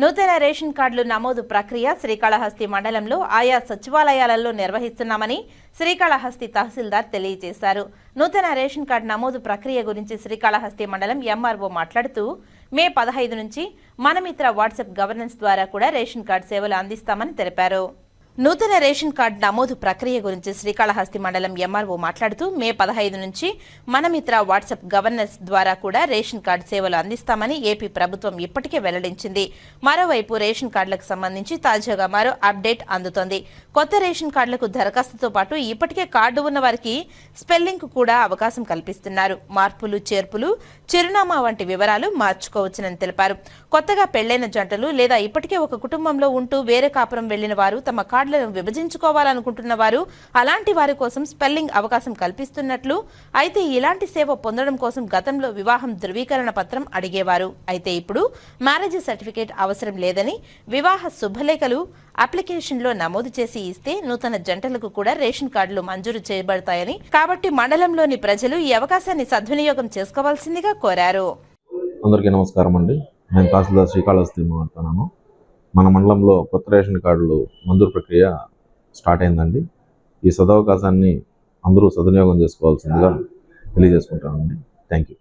నూతన రేషన్ కార్డులు నమోదు ప్రక్రియ శ్రీకాళహస్తి మండలంలో ఆయా సచివాలయాలలో నిర్వహిస్తున్నామని శ్రీకాళహస్తి తహసీల్దార్ తెలియజేశారు. నూతన రేషన్ కార్డు నమోదు ప్రక్రియ గురించి శ్రీకాళహస్తి మండలం ఎంఆర్ఓ మాట్లాడుతూ మే పదహైదు నుంచి మనమిత్ర వాట్సాప్ గవర్నెన్స్ ద్వారా కూడా రేషన్ కార్డు సేవలు అందిస్తామని తెలిపారు. నూతన రేషన్ కార్డు నమోదు ప్రక్రియ గురించి శ్రీకాళహస్తి మండలం ఎంఆర్ఓ మాట్లాడుతూ మే పదహైదు నుంచి మనమిత్ర వాట్సాప్ గవర్నెన్స్ ద్వారా కూడా రేషన్ కార్డు సేవలు అందిస్తామని ఏపీ ప్రభుత్వం ఇప్పటికే వెల్లడించింది. మరోవైపు రేషన్ కార్డులకు సంబంధించి తాజాగా మరో అప్డేట్ అందుతోంది. కొత్త రేషన్ కార్డులకు దరఖాస్తుతో పాటు ఇప్పటికే కార్డు ఉన్న వారికి స్పెల్లింగ్ కూడా అవకాశం కల్పిస్తున్నారు. మార్పులు చేర్పులు చిరునామా వంటి వివరాలు మార్చుకోవచ్చునని తెలిపారు. కొత్తగా పెళ్ళైన జంటలు లేదా ఇప్పటికే ఒక కుటుంబంలో ఉంటూ వేరే కాపురం వెళ్ళిన వారు తమ వార్డులను విభజించుకోవాలనుకుంటున్న వారు అలాంటి వారి కోసం స్పెల్లింగ్ అవకాశం కల్పిస్తున్నట్లు అయితే ఇలాంటి సేవ పొందడం కోసం గతంలో వివాహం ధృవీకరణ పత్రం అడిగేవారు. అయితే ఇప్పుడు మ్యారేజ్ సర్టిఫికేట్ అవసరం లేదని వివాహ శుభలేఖలు అప్లికేషన్లో నమోదు చేసి ఇస్తే నూతన జంటలకు కూడా రేషన్ కార్డులు మంజూరు చేయబడతాయని కాబట్టి మండలంలోని ప్రజలు ఈ అవకాశాన్ని సద్వినియోగం చేసుకోవాల్సిందిగా కోరారు. అందరికీ నమస్కారం అండి నేను తహసీల్దార్ శ్రీకాళహస్తి మాట్లాడుతున్నాను. మన మండలంలో కొత్త రేషన్ కార్డులు మంజూరు ప్రక్రియ స్టార్ట్ అయిందండి. ఈ సదవకాశాన్ని అందరూ సద్వినియోగం చేసుకోవాల్సిందిగా తెలియజేసుకుంటానండి థ్యాంక్ యూ